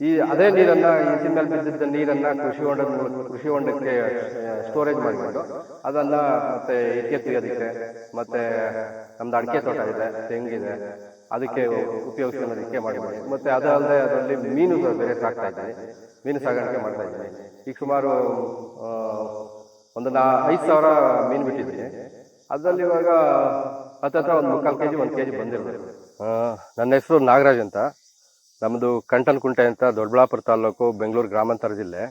ಈ ಅದೇ ನೀರನ್ನ ಈ ಮೇಲೆ ಬಿದ್ದಿದ್ದ ನೀರನ್ನ ಕೃಷಿ ಮೂಲಕ ಕೃಷಿ ಹೊಂಡಕ್ಕೆ ಸ್ಟೋರೇಜ್ ಮಾಡಿಕೊಂಡು ಅದನ್ನ ಮತ್ತೆ ಇಟ್ಟಿಗೆ ತೆಗೆಯೋದಕ್ಕೆ, ಮತ್ತೆ ನಮ್ದು ಅಡಿಕೆ ತೋಟ ಇದೆ, ತೆಂಗಿದೆ, ಅದಕ್ಕೆ ಉಪಯೋಗಿಸೋದಕ್ಕೆ ಮಾಡಿ ಮತ್ತೆ ಅದಲ್ಲದೆ ಅದರಲ್ಲಿ ಮೀನು ಬೇರೆ ಸಾಕ್ತಾ ಇದ್ದೀನಿ. ಮೀನು ಸಾಗಾಣಿಕೆ ಮಾಡ್ತಾ ಇದ್ದೀನಿ. ಈಗ ಸುಮಾರು ಒಂದು ನಾ, ಐದು ಸಾವಿರ ಮೀನು ಬಿಟ್ಟಿದ್ದೀನಿ. ಅದರಲ್ಲಿ ಇವಾಗ ಹತ್ತತ್ರ ಒಂದು ಮುಕ್ಕಾಲು ಕೆ ಜಿ ಒಂದು ಕೆ ಜಿ ನನ್ನ ಹೆಸರು ನಾಗರಾಜ್ ಅಂತ. ನಮ್ಮದು ಕಂಟನ್ಕುಂಟೆ ಅಂತ ದೊಡ್ಡಬಳ್ಳಾಪುರ ತಾಲೂಕು ಬೆಂಗಳೂರು ಗ್ರಾಮಾಂತರ ಜಿಲ್ಲೆ.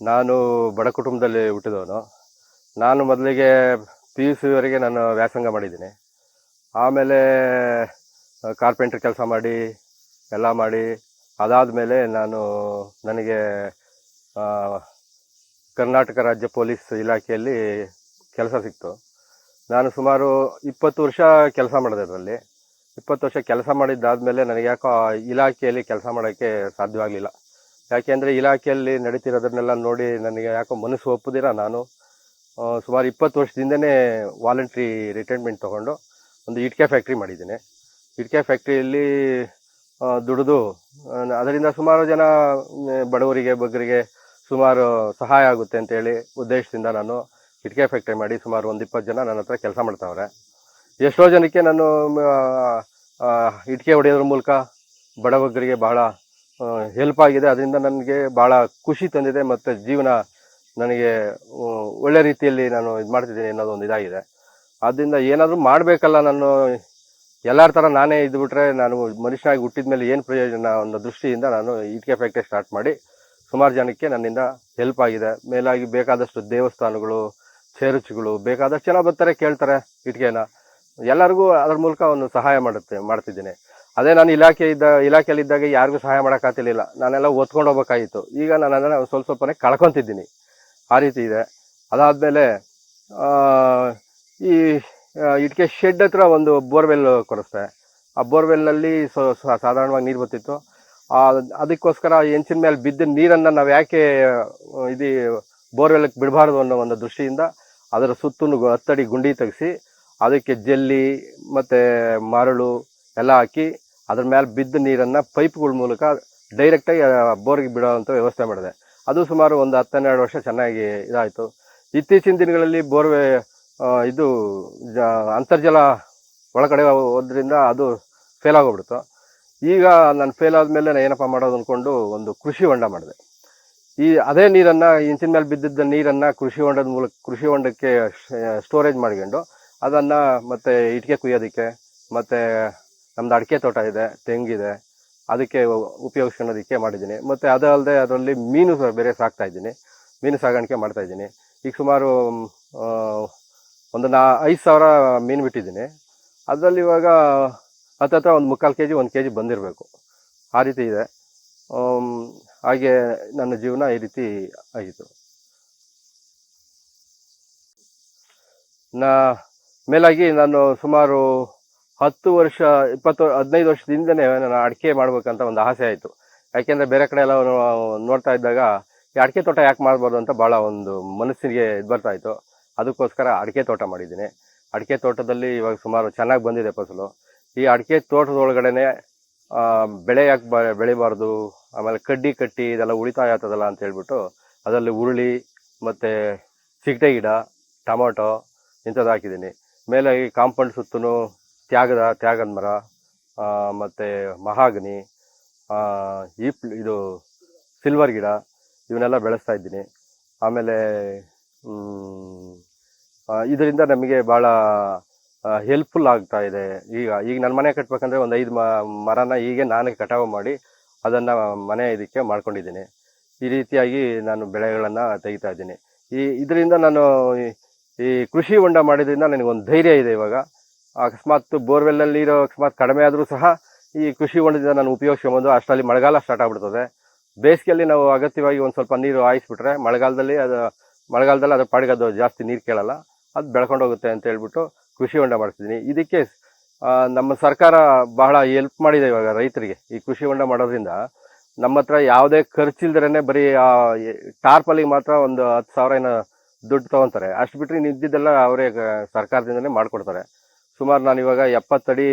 ನಾನು ಬಡ ಕುಟುಂಬದಲ್ಲಿ ಹುಟ್ಟಿದವನು. ನಾನು ಮೊದಲಿಗೆ ಪಿ ಯು ಸಿವರೆಗೆ ನಾನು ವ್ಯಾಸಂಗ ಮಾಡಿದ್ದೀನಿ. ಆಮೇಲೆ ಕಾರ್ಪೆಂಟ್ರ್ ಕೆಲಸ ಮಾಡಿ, ಎಲ್ಲ ಮಾಡಿ ಅದಾದ ಮೇಲೆ ನಾನು ನನಗೆ ಕರ್ನಾಟಕ ರಾಜ್ಯ ಪೊಲೀಸ್ ಇಲಾಖೆಯಲ್ಲಿ ಕೆಲಸ ಸಿಕ್ತು. ನಾನು ಸುಮಾರು ಇಪ್ಪತ್ತು ವರ್ಷ ಕೆಲಸ ಮಾಡಿದೆ ಅದರಲ್ಲಿ. ಇಪ್ಪತ್ತು ವರ್ಷ ಕೆಲಸ ಮಾಡಿದ್ದಾದಮೇಲೆ ನನಗೆ ಯಾಕೋ ಇಲಾಖೆಯಲ್ಲಿ ಕೆಲಸ ಮಾಡೋಕ್ಕೆ ಸಾಧ್ಯವಾಗಲಿಲ್ಲ. ಯಾಕೆಂದರೆ ಇಲಾಖೆಯಲ್ಲಿ ನಡೀತಿರೋದನ್ನೆಲ್ಲ ನೋಡಿ ನನಗೆ ಯಾಕೋ ಮನಸ್ಸು ಒಪ್ಪದಿರ ನಾನು. ಸುಮಾರು ಇಪ್ಪತ್ತು ವರ್ಷದಿಂದನೇ ವಾಲಂಟ್ರಿ ರಿಟೈರ್ಮೆಂಟ್ ತೊಗೊಂಡು ಒಂದು ಇಟ್ಕೆ ಫ್ಯಾಕ್ಟ್ರಿ ಮಾಡಿದ್ದೀನಿ. ಇಟ್ಕೆ ಫ್ಯಾಕ್ಟ್ರಿಯಲ್ಲಿ ದುಡಿದು ಅದರಿಂದ ಸುಮಾರು ಜನ ಬಡವರಿಗೆ, ಬಗ್ಗರಿಗೆ ಸುಮಾರು ಸಹಾಯ ಆಗುತ್ತೆ ಅಂತೇಳಿ ಉದ್ದೇಶದಿಂದ ನಾನು ಇಟ್ಕೆ ಫ್ಯಾಕ್ಟ್ರಿ ಮಾಡಿ ಸುಮಾರು ಒಂದು ಇಪ್ಪತ್ತು ಜನ ನನ್ನ ಹತ್ರ ಕೆಲಸ ಮಾಡ್ತಾವ್ರೆ. ಎಷ್ಟೋ ಜನಕ್ಕೆ ನಾನು ಇಟ್ಕೆ ಹೊಡೆಯೋದ್ರ ಮೂಲಕ ಬಡವರಿಗೆ ಬಹಳ ಹೆಲ್ಪ್ ಆಗಿದೆ. ಅದರಿಂದ ನನಗೆ ಭಾಳ ಖುಷಿ ತಂದಿದೆ ಮತ್ತು ಜೀವನ ನನಗೆ ಒಳ್ಳೆ ರೀತಿಯಲ್ಲಿ ನಾನು ಇದು ಮಾಡ್ತಿದ್ದೀನಿ ಅನ್ನೋದು ಒಂದು ಇದಾಗಿದೆ. ಆದ್ದರಿಂದ ಏನಾದರೂ ಮಾಡಬೇಕಲ್ಲ ನಾನು, ಎಲ್ಲರ ಥರ ನಾನೇ ಇದ್ಬಿಟ್ರೆ ನಾನು ಮನುಷ್ಯನಾಗಿ ಹುಟ್ಟಿದ ಮೇಲೆ ಏನು ಪ್ರಯೋಜನ ಅನ್ನೋ ದೃಷ್ಟಿಯಿಂದ ನಾನು ಇಟ್ಕೆ ಫ್ಯಾಕ್ಟ್ರಿ ಸ್ಟಾರ್ಟ್ ಮಾಡಿ ಸುಮಾರು ಜನಕ್ಕೆ ನನ್ನಿಂದ ಹೆಲ್ಪ್ ಆಗಿದೆ. ಮೇಲಾಗಿ ಬೇಕಾದಷ್ಟು ದೇವಸ್ಥಾನಗಳು ಚರ್ಚ್ಗಳು ಬೇಕಾದಷ್ಟು ಜನ ಬರ್ತಾರೆ ಕೇಳ್ತಾರೆ ಇಟ್ಕೆನ ಎಲ್ಲರಿಗೂ ಅದ್ರ ಮೂಲಕ ಒಂದು ಸಹಾಯ ಮಾಡುತ್ತೆ, ಮಾಡ್ತಿದ್ದೀನಿ. ಅದೇ ನಾನು ಇಲಾಖೆ ಇದ್ದ, ಇಲಾಖೆಯಲ್ಲಿದ್ದಾಗ ಯಾರಿಗೂ ಸಹಾಯ ಮಾಡೋಕ್ಕಾಗ್ತಿರ್ಲಿಲ್ಲ ನಾನೆಲ್ಲ ಒತ್ಕೊಂಡು ಹೋಗ್ಬೇಕಾಗಿತ್ತು. ಈಗ ನಾನು ಅದನ್ನು ಸ್ವಲ್ಪ ಸ್ವಲ್ಪನೇ ಕಳ್ಕೊತಿದ್ದೀನಿ. ಆ ರೀತಿ ಇದೆ. ಅದಾದಮೇಲೆ ಈ ಇಟ್ಕೆ ಶೆಡ್ ಹತ್ರ ಒಂದು ಬೋರ್ವೆಲ್ ಕೊಡಿಸ್ದೆ. ಆ ಬೋರ್ವೆಲ್ನಲ್ಲಿ ಸಾಧಾರಣವಾಗಿ ನೀರು ಬರ್ತಿತ್ತು. ಅದಕ್ಕೋಸ್ಕರ ಹೆಂಚಿನ ಮೇಲೆ ಬಿದ್ದ ನೀರನ್ನು ನಾವು ಯಾಕೆ ಇದು ಬೋರ್ವೆಲ್ಗೆ ಬಿಡಬಾರ್ದು ಅನ್ನೋ ಒಂದು ದೃಷ್ಟಿಯಿಂದ ಅದರ ಸುತ್ತಲೂ ಹತ್ತಡಿ ಗುಂಡಿ ತೆಗೆಸಿ ಅದಕ್ಕೆ ಜಲ್ಲಿ, ಮತ್ತು ಮರಳು ಎಲ್ಲ ಹಾಕಿ ಅದ್ರ ಮೇಲೆ ಬಿದ್ದ ನೀರನ್ನು ಪೈಪ್ಗಳ ಮೂಲಕ ಡೈರೆಕ್ಟಾಗಿ ಬೋರ್ಗೆ ಬಿಡೋವಂಥ ವ್ಯವಸ್ಥೆ ಮಾಡಿದೆ. ಅದು ಸುಮಾರು ಒಂದು ಹತ್ತೆರಡು ವರ್ಷ ಚೆನ್ನಾಗಿ ಇದಾಯಿತು. ಇತ್ತೀಚಿನ ದಿನಗಳಲ್ಲಿ ಬೋರ್ವೆ ಇದು ಅಂತರ್ಜಲ ಒಳಗಡೆ ಹೋದ್ರಿಂದ ಅದು ಫೇಲ್ ಆಗೋಗ್ಬಿಡ್ತು. ಈಗ ನಾನು ಫೇಲ್ ಆದಮೇಲೆ ನಾನು ಏನಪ್ಪ ಮಾಡೋದು ಅಂದ್ಕೊಂಡು ಒಂದು ಕೃಷಿ ಹೊಂಡ ಮಾಡಿದೆ. ಈ ಅದೇ ನೀರನ್ನು, ಇಂಚಿನ ಮೇಲೆ ಬಿದ್ದಿದ್ದ ನೀರನ್ನು ಕೃಷಿ ಹೊಂಡದ ಮೂಲಕ, ಕೃಷಿ ಹೊಂಡಕ್ಕೆ ಸ್ಟೋರೇಜ್ ಮಾಡ್ಕೊಂಡು ಅದನ್ನು ಮತ್ತು ಇಟ್ಟಿಗೆ ಕುಯ್ಯೋದಕ್ಕೆ, ಮತ್ತು ನಮ್ಮದು ಅಡಿಕೆ ತೋಟ ಇದೆ ತೆಂಗಿದೆ ಅದಕ್ಕೆ ಉಪಯೋಗಿಸ್ಕೊಳ್ಳೋದಕ್ಕೆ ಮಾಡಿದ್ದೀನಿ. ಮತ್ತು ಅದಲ್ಲದೆ ಅದರಲ್ಲಿ ಮೀನು ಸಹ ಬೇರೆ ಸಾಕ್ತಾಯಿದ್ದೀನಿ ಮೀನು ಸಾಗಾಣಿಕೆ ಮಾಡ್ತಾಯಿದ್ದೀನಿ ಈಗ ಸುಮಾರು ಒಂದು ನಾ, ಐದು ಸಾವಿರ ಮೀನು ಬಿಟ್ಟಿದ್ದೀನಿ. ಅದರಲ್ಲಿ ಇವಾಗ ಹತ್ತತ್ರ ಒಂದು ಮುಕ್ಕಾಲು ಕೆ ಜಿ ಒಂದು ಕೆ ಜಿ ಬಂದಿರಬೇಕು. ಆ ರೀತಿ ಇದೆ. ಹಾಗೆ ನನ್ನ ಜೀವನ ಈ ರೀತಿ ಆಯಿತು ನಾ ಮೇಲಾಗಿ ನಾನು ಸುಮಾರು ಹತ್ತು ವರ್ಷ ಇಪ್ಪತ್ತು ಹದಿನೈದು ವರ್ಷದಿಂದನೇ ನಾನು ಅಡಿಕೆ ಮಾಡಬೇಕಂತ ಒಂದು ಆಸೆ ಆಯಿತು. ಯಾಕೆಂದರೆ ಬೇರೆ ಕಡೆ ಎಲ್ಲ ನೋಡ್ತಾ ಇದ್ದಾಗ ಈ ಅಡಿಕೆ ತೋಟ ಯಾಕೆ ಮಾಡ್ಬೋದು ಅಂತ ಭಾಳ ಒಂದು ಮನಸ್ಸಿಗೆ ಇದು ಬರ್ತಾ ಇತ್ತು. ಅದಕ್ಕೋಸ್ಕರ ಅಡಿಕೆ ತೋಟ ಮಾಡಿದ್ದೀನಿ. ಅಡಿಕೆ ತೋಟದಲ್ಲಿ ಇವಾಗ ಸುಮಾರು ಚೆನ್ನಾಗಿ ಬಂದಿದೆ ಫಸಲು. ಈ ಅಡಿಕೆ ತೋಟದೊಳಗಡೆನೆ ಆ, ಬೆಳೆ ಯಾಕೆ ಬ ಬೆಳಿಬಾರ್ದು ಆಮೇಲೆ ಕಡ್ಡಿ ಕಟ್ಟಿ ಇದೆಲ್ಲ ಉಳಿತಾಯ ಆಗ್ತದಲ್ಲ ಅಂತ ಹೇಳ್ಬಿಟ್ಟು ಅದರಲ್ಲಿ ಉರುಳಿ ಮತ್ತು ಚಿಗಟೆ ಗಿಡ ಟೊಮೊಟೊ ಇಂಥದ್ದು ಹಾಕಿದ್ದೀನಿ. ಮೇಲೆ ಈ ಕಾಂಪೌಂಡ್ ಸುತ್ತಲೂ ತ್ಯಾಗದ ತ್ಯಾಗದ ಮರ ಮತ್ತು ಮಹಾಗ್ನಿ ಈಪ್, ಇದು ಸಿಲ್ವರ್ ಗಿಡ, ಇವನ್ನೆಲ್ಲ ಬೆಳೆಸ್ತಾ ಇದ್ದೀನಿ. ಆಮೇಲೆ ಇದರಿಂದ ನಮಗೆ ಭಾಳ ಹೆಲ್ಪ್ಫುಲ್ ಆಗ್ತಾ ಇದೆ. ಈಗ ಈಗ ನನ್ನ ಮನೆ ಕಟ್ಟಬೇಕಂದ್ರೆ ಒಂದು ಐದು ಮರನ ಹೀಗೆ ನಾನು ಕಟಾವು ಮಾಡಿ ಅದನ್ನು ಮನೆ ಇದಕ್ಕೆ ಮಾಡ್ಕೊಂಡಿದ್ದೀನಿ. ಈ ರೀತಿಯಾಗಿ ನಾನು ಬೆಳೆಗಳನ್ನು ತೆಗಿತಾ ಇದ್ದೀನಿ. ಈ, ಇದರಿಂದ ನಾನು ಈ- ಕೃಷಿ ಹೊಂಡ ಮಾಡಿದ್ರಿಂದ ನನಗೊಂದು ಧೈರ್ಯ ಇದೆ ಇವಾಗ. ಅಕಸ್ಮಾತ್ ಬೋರ್ವೆಲ್ಲಲ್ಲಿ ನೀರು ಅಕಸ್ಮಾತ್ ಕಡಿಮೆ ಆದರೂ ಸಹ ಈ ಕೃಷಿ ಹೊಂಡದಿಂದ ನಾನು ಉಪಯೋಗಿಸ್ಕೊಂಬಂದು ಅಷ್ಟರಲ್ಲಿ ಮಳೆಗಾಲ ಸ್ಟಾರ್ಟ್ ಆಗ್ಬಿಡ್ತದೆ. ಬೇಸಿಗೆಯಲ್ಲಿ ನಾವು ಅಗತ್ಯವಾಗಿ ಒಂದು ಸ್ವಲ್ಪ ನೀರು ಹಾಯಿಸ್ಬಿಟ್ರೆ ಮಳೆಗಾಲದಲ್ಲಿ ಅದು, ಮಳೆಗಾಲದಲ್ಲಿ ಅದ್ರ ಪಾಡಿಗೆ ಅದು ಜಾಸ್ತಿ ನೀರು ಕೇಳಲ್ಲ. ಅದು ಬೆಳ್ಕೊಂಡು ಹೋಗುತ್ತೆ ಅಂತ ಹೇಳ್ಬಿಟ್ಟು ಕೃಷಿ ಹೊಂಡ ಮಾಡ್ತಿದ್ದೀನಿ. ಇದಕ್ಕೆ ನಮ್ಮ ಸರ್ಕಾರ ಬಹಳ ಹೆಲ್ಪ್ ಮಾಡಿದೆ ಇವಾಗ ರೈತರಿಗೆ ಈ ಕೃಷಿ ಹೊಂಡ ಮಾಡೋದ್ರಿಂದ. ನಮ್ಮ ಹತ್ರ ಯಾವುದೇ ಖರ್ಚಿಲ್ದಿರೇ ಬರೀ ಟಾರ್ಪಲ್ಲಿಗೆ ಮಾತ್ರ ಒಂದು ಹತ್ತು ಸಾವಿರ ಏನೋ ದುಡ್ಡು ತೊಗೊತಾರೆ. ಅಷ್ಟು ಬಿಟ್ಟರೆ ಇದ್ದಿದ್ದೆಲ್ಲ ಅವರೇ ಸರ್ಕಾರದಿಂದಲೇ ಮಾಡಿಕೊಡ್ತಾರೆ. ಸುಮಾರು ನಾನು ಇವಾಗ ಎಪ್ಪತ್ತಡಿ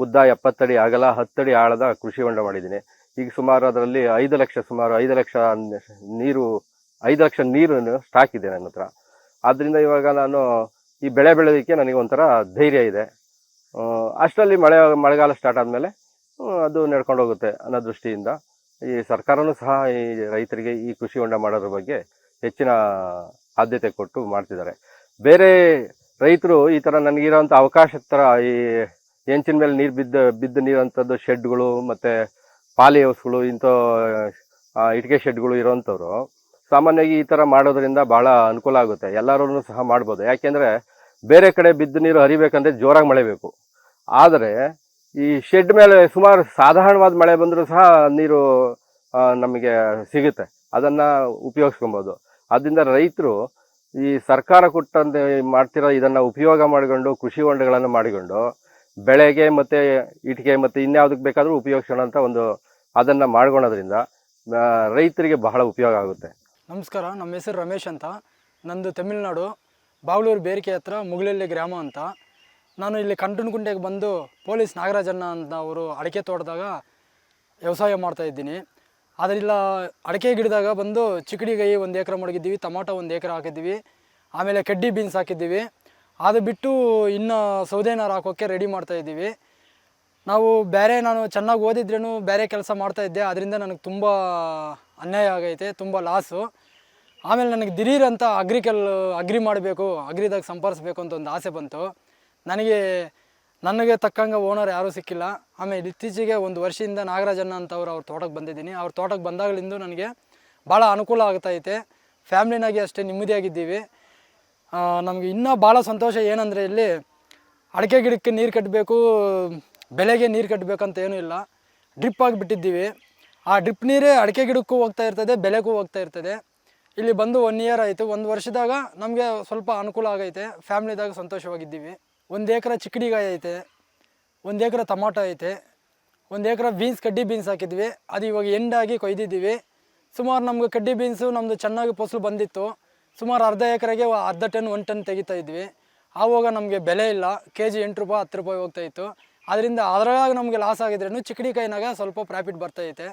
ಉದ್ದ ಎಪ್ಪತ್ತಡಿ ಅಗಲ ಹತ್ತಡಿ ಆಳದ ಕೃಷಿ ಹೊಂಡ ಮಾಡಿದ್ದೀನಿ. ಈಗ ಸುಮಾರು ಅದರಲ್ಲಿ ಐದು ಲಕ್ಷ, ಸುಮಾರು ಐದು ಲಕ್ಷ ನೀರು, ಐದು ಲಕ್ಷ ನೀರು ಸ್ಟಾಕ್ ಇದೆ ನನ್ನ ಹತ್ರ. ಆದ್ದರಿಂದ ಇವಾಗ ನಾನು ಈ ಬೆಳೆ ಬೆಳೆಯೋದಕ್ಕೆ ನನಗೆ ಒಂಥರ ಧೈರ್ಯ ಇದೆ. ಅಷ್ಟರಲ್ಲಿ ಮಳೆ, ಮಳೆಗಾಲ ಸ್ಟಾರ್ಟ್ ಆದಮೇಲೆ ಅದು ನಡ್ಕೊಂಡು ಹೋಗುತ್ತೆ ಅನ್ನೋ ದೃಷ್ಟಿಯಿಂದ ಈ ಸರ್ಕಾರನೂ ಸಹ ಈ ರೈತರಿಗೆ ಈ ಕೃಷಿ ಹೊಂಡ ಮಾಡೋದ್ರ ಬಗ್ಗೆ ಹೆಚ್ಚಿನ ಆದ್ಯತೆ ಕೊಟ್ಟು ಮಾಡ್ತಿದ್ದಾರೆ. ಬೇರೆ ರೈತರು ಈ ಥರ ನನಗಿರೋಂಥ ಅವಕಾಶದ ಥರ ಈ ಹೆಂಚಿನ ಮೇಲೆ ನೀರು ಬಿದ್ದ ಬಿದ್ದ ನೀರಂಥದ್ದು ಶೆಡ್ಗಳು ಮತ್ತು ಪಾಲಿ ಹೌಸ್ಗಳು ಇಂಥ ಇಟ್ಟಿಗೆ ಶೆಡ್ಗಳು ಇರೋವಂಥವ್ರು ಸಾಮಾನ್ಯವಾಗಿ ಈ ಥರ ಮಾಡೋದ್ರಿಂದ ಭಾಳ ಅನುಕೂಲ ಆಗುತ್ತೆ. ಎಲ್ಲರೂ ಸಹ ಮಾಡ್ಬೋದು. ಯಾಕೆಂದರೆ ಬೇರೆ ಕಡೆ ಬಿದ್ದ ನೀರು ಹರಿಬೇಕಂದ್ರೆ ಜೋರಾಗಿ ಮಳೆ ಬೇಕು. ಆದರೆ ಈ ಶೆಡ್ ಮೇಲೆ ಸುಮಾರು ಸಾಧಾರಣವಾದ ಮಳೆ ಬಂದರೂ ಸಹ ನೀರು ನಮಗೆ ಸಿಗುತ್ತೆ. ಅದನ್ನು ಉಪಯೋಗಿಸ್ಕೊಬೋದು. ಆದ್ದರಿಂದ ರೈತರು ಈ ಸರ್ಕಾರ ಕೊಟ್ಟಂತೆ ಮಾಡ್ತಿರೋ ಇದನ್ನು ಉಪಯೋಗ ಮಾಡಿಕೊಂಡು ಕೃಷಿ ಹೊಂಡಗಳನ್ನು ಮಾಡಿಕೊಂಡು ಬೆಳೆಗೆ ಮತ್ತು ಇಟ್ಟಿಗೆ ಮತ್ತು ಇನ್ಯಾವುದಕ್ಕೆ ಬೇಕಾದರೂ ಉಪಯೋಗಿಸೋಣ ಒಂದು ಅದನ್ನು ಮಾಡ್ಕೊಳೋದ್ರಿಂದ ರೈತರಿಗೆ ಬಹಳ ಉಪಯೋಗ ಆಗುತ್ತೆ. ನಮಸ್ಕಾರ, ನಮ್ಮ ಹೆಸರು ರಮೇಶ್ ಅಂತ. ನಂದು ತಮಿಳುನಾಡು ಬಾಗ್ಲೂರು ಬೇರಿಕೆ ಹತ್ರ ಮುಗುಳಲ್ಲಿ ಗ್ರಾಮ ಅಂತ. ನಾನು ಇಲ್ಲಿ ಕಂಟನಗುಂಟೆಗೆ ಬಂದು ಪೊಲೀಸ್ ನಾಗರಾಜಣ್ಣ ಅಂತ ಅವರು ಅಡಿಕೆ ತೋಟದಾಗ ವ್ಯವಸಾಯ ಮಾಡ್ತಾ ಅದರಿಲ್ಲ ಅಡಿಕೆ ಗಿಡದಾಗ ಬಂದು ಚಿಕ್ಕಡಿಗಾಯಿ ಒಂದು ಎಕರೆ ಮಡಗಿದ್ದೀವಿ, ಟೊಮಾಟೊ ಒಂದು ಎಕರೆ ಹಾಕಿದ್ದೀವಿ, ಆಮೇಲೆ ಕಡ್ಡಿ ಬೀನ್ಸ್ ಹಾಕಿದ್ದೀವಿ. ಅದು ಬಿಟ್ಟು ಇನ್ನು ಸೌದೆನಾರು ಹಾಕೋಕ್ಕೆ ರೆಡಿ ಮಾಡ್ತಾ ಇದ್ದೀವಿ. ನಾವು ಬೇರೆ ನಾನು ಚೆನ್ನಾಗಿ ಓದಿದ್ರೂ ಬೇರೆ ಕೆಲಸ ಮಾಡ್ತಾ ಇದ್ದೆ ಅದರಿಂದ ನನಗೆ ತುಂಬ ಅನ್ಯಾಯ ಆಗೈತೆ, ತುಂಬ ಲಾಸು ಆಮೇಲೆ ನನಗೆ ದಿಢೀರಂತ ಅಗ್ರಿಕಲ್ ಅಗ್ರಿ ಮಾಡಬೇಕು ಅಗ್ರಿದಾಗ ಸಂಪಾದಿಸ್ಬೇಕು ಅಂತ ಒಂದು ಆಸೆ ಬಂತು. ನನಗೆ ನನಗೆ ತಕ್ಕಂಗೆ ಓನರ್ ಯಾರೂ ಸಿಕ್ಕಿಲ್ಲ. ಆಮೇಲೆ ಇತ್ತೀಚೆಗೆ ಒಂದು ವರ್ಷದಿಂದ ನಾಗರಾಜಣ್ಣ ಅಂತ ಅವ್ರು ಅವ್ರ ತೋಟಕ್ಕೆ ಬಂದಿದ್ದೀನಿ. ಅವ್ರ ತೋಟಕ್ಕೆ ಬಂದಾಗಲಿಂದ ನನಗೆ ಭಾಳ ಅನುಕೂಲ ಆಗ್ತೈತೆ. ಫ್ಯಾಮ್ಲಿನಾಗೆ ಅಷ್ಟೇ ನೆಮ್ಮದಿಯಾಗಿದ್ದೀವಿ. ನಮಗೆ ಇನ್ನೂ ಭಾಳ ಸಂತೋಷ ಏನಂದರೆ ಇಲ್ಲಿ ಅಡಿಕೆ ಗಿಡಕ್ಕೆ ನೀರು ಕಟ್ಟಬೇಕು ಬೆಳೆಗೆ ನೀರು ಕಟ್ಟಬೇಕಂತ ಏನೂ ಇಲ್ಲ. ಡ್ರಿಪ್ ಆಗಿಬಿಟ್ಟಿದ್ದೀವಿ. ಆ ಡ್ರಿಪ್ ನೀರೇ ಅಡಿಕೆ ಗಿಡಕ್ಕೂ ಹೋಗ್ತಾ ಇರ್ತದೆ ಬೆಲೆಗೂ ಹೋಗ್ತಾ ಇರ್ತದೆ. ಇಲ್ಲಿ ಬಂದು ಒನ್ ಇಯರ್ ಆಯಿತು. ಒಂದು ವರ್ಷದಾಗ ನಮಗೆ ಸ್ವಲ್ಪ ಅನುಕೂಲ ಆಗೈತೆ. ಫ್ಯಾಮ್ಲಿದಾಗ ಸಂತೋಷವಾಗಿದ್ದೀವಿ. ಒಂದು ಎಕರೆ ಚಿಕ್ಕಡಿಗಾಯಿ ಐತೆ, ಒಂದು ಎಕರೆ ಟೊಮಾಟೊ ಐತೆ, ಒಂದು ಎಕರೆ ಬೀನ್ಸ್, ಕಡ್ಡಿ ಬೀನ್ಸ್ ಹಾಕಿದ್ವಿ. ಅದು ಇವಾಗ ಎಂಡಾಗಿ ಕೊಯ್ದಿದ್ದೀವಿ. ಸುಮಾರು ನಮ್ಗೆ ಕಡ್ಡಿ ಬೀನ್ಸು ನಮ್ಮದು ಚೆನ್ನಾಗಿ ಫಸಲು ಬಂದಿತ್ತು. ಸುಮಾರು ಅರ್ಧ ಎಕರೆಗೆ ಅರ್ಧ ಟನ್, ಒಂದು ಟನ್ ತೆಗಿತಾ ಇದ್ವಿ. ಆವಾಗ ನಮಗೆ ಬೆಲೆ ಇಲ್ಲ. ಕೆ ಜಿ ಎಂಟು ರೂಪಾಯಿ, ಹತ್ತು ರೂಪಾಯಿ ಹೋಗ್ತಾ ಇತ್ತು. ಅದರಿಂದ ಅದ್ರಾಗ ನಮಗೆ ಲಾಸ್ ಆಗಿದ್ರೂ ಚಿಕ್ಕಡಿಕಾಯಿನಾಗ ಸ್ವಲ್ಪ ಪ್ರಾಫಿಟ್ ಬರ್ತೈತೆ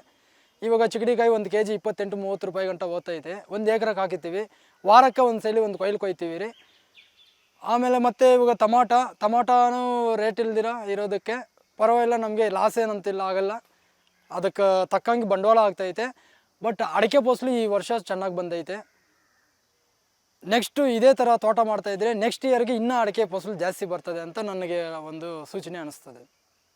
ಇವಾಗ ಚಿಕ್ಕಡಿಕಾಯಿ ಒಂದು ಕೆ ಜಿ ಇಪ್ಪತ್ತೆಂಟು, ಮೂವತ್ತು ರೂಪಾಯಿ ಗಂಟ ಹೋಗ್ತೈತೆ ಒಂದು ಎಕರೆಗೆ ಹಾಕಿರ್ತೀವಿ. ವಾರಕ್ಕೆ ಒಂದು ಸಲ ಒಂದು ಕೊಯ್ಲು ಕೊಯ್ತೀವಿ ರೀ. ಆಮೇಲೆ ಮತ್ತೆ ಇವಾಗ ಟಮಾಟ, ಟಮಾಟನೂ ರೇಟ್ ಇಲ್ದಿರ ಇರೋದಕ್ಕೆ ಪರವಾಗಿಲ್ಲ, ನಮಗೆ ಲಾಸ್ ಏನಂತಿಲ್ಲ, ಆಗಲ್ಲ. ಅದಕ್ಕೆ ತಕ್ಕಂಗೆ ಬಂಡವಾಳ ಆಗ್ತೈತೆ. ಬಟ್ ಅಡಿಕೆ ಫಸಲು ಈ ವರ್ಷ ಚೆನ್ನಾಗಿ ಬಂದೈತೆ. ನೆಕ್ಸ್ಟು ಇದೇ ಥರ ತೋಟ ಮಾಡ್ತಾಯಿದ್ರೆ ನೆಕ್ಸ್ಟ್ ಇಯರ್ಗೆ ಇನ್ನೂ ಅಡಿಕೆ ಫಸಲು ಜಾಸ್ತಿ ಬರ್ತದೆ ಅಂತ ನನಗೆ ಒಂದು ಸೂಚನೆ ಅನಿಸ್ತದೆ.